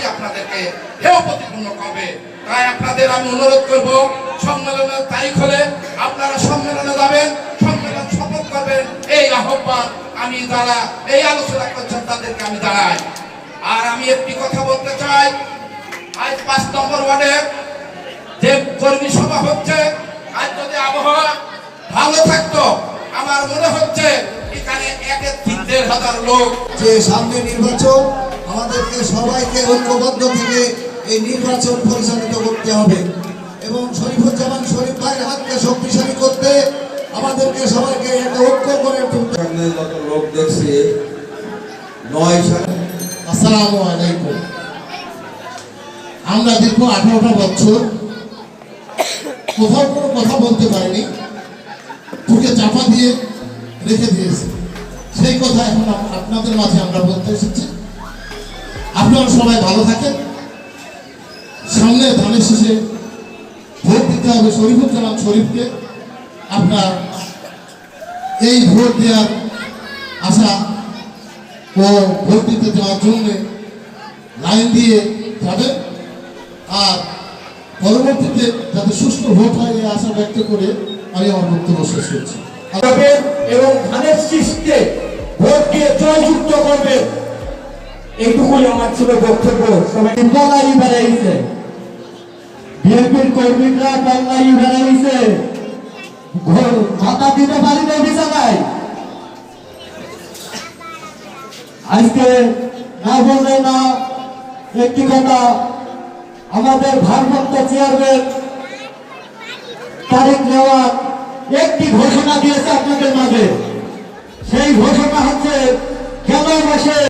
পাশাপাশি আপনাদেরকে হেয় প্রতিপন্ন করবে। তাই আপনাদের আমি অনুরোধ করব সম্মেলনের তারিখ হলে আপনারা সম্মেলনে যাবেন, সম্মেলন শপথ করবেন। এই আহ্বান আমি যারা, এই আলোচনা করছেন তাদেরকে আমি জানাই। আর আমি একটি কথা বলতে চাই, আজ পাঁচ নম্বর ওয়ার্ডে যে কর্মী সভা হচ্ছে, আজ যদি আবহাওয়া ভালো থাকতো, আমার মনে হচ্ছে এখানে একের তিন দেড় হাজার লোক। যে সামনে নির্বাচন আমাদেরকে সবাইকে ঐক্যবদ্ধ থেকে এই নির্বাচন পরিচালিত করতে হবে। এবং শরীফুজ্জামান শরীফ ভাইয়ের হাতকে শক্তিশালী করতে আমাদেরকে সবাইকে একটা ঐক্য করে তুলতে লোক দেখছি নয় সালে আসসালামু আলাইকুম। আমরা দীর্ঘ আঠারোটা বছর কোথাও কোনো কথা বলতে পারিনি বুকে চাপা দিয়ে রেখে দিয়েছি। সেই কথা এখন আপনাদের মাঝে আমরা বলতে এসেছি। আপনারা সবাই ভালো থাকেন। সামনে ধানের শেষে ভোট দিতে হবে। শরীফুজ্জামান শরীফকে আপনার এই ভোট দেওয়ার আশা ও ভোট দিতে যাওয়ার জন্য লাইন দিয়ে যাবেন। আর পরবর্তীতে যাতে সুস্থ ভোট হয়, এই আশা ব্যক্ত করে আমি আমার বক্তব্য শেষ করছি। এবং ধানের শীষকে ভোট দিয়ে জয়যুক্ত করবেন এইটুকুই আমার ছিল বক্তব্য। বাঙালি বেড়াইছে। বিএনপির কর্মীরা বাঙালি বেড়াইছে। মাথা দিতে পারি না বিছানায়। আজকে না বললে না, একটি কথা, আমাদের ভারপ্রাপ্ত চেয়ারম্যান তারিখ নেওয়ার একটি ঘোষণা দিয়েছে আপনাদের মাঝে। সেই ঘোষণা হচ্ছে, গেল মাসে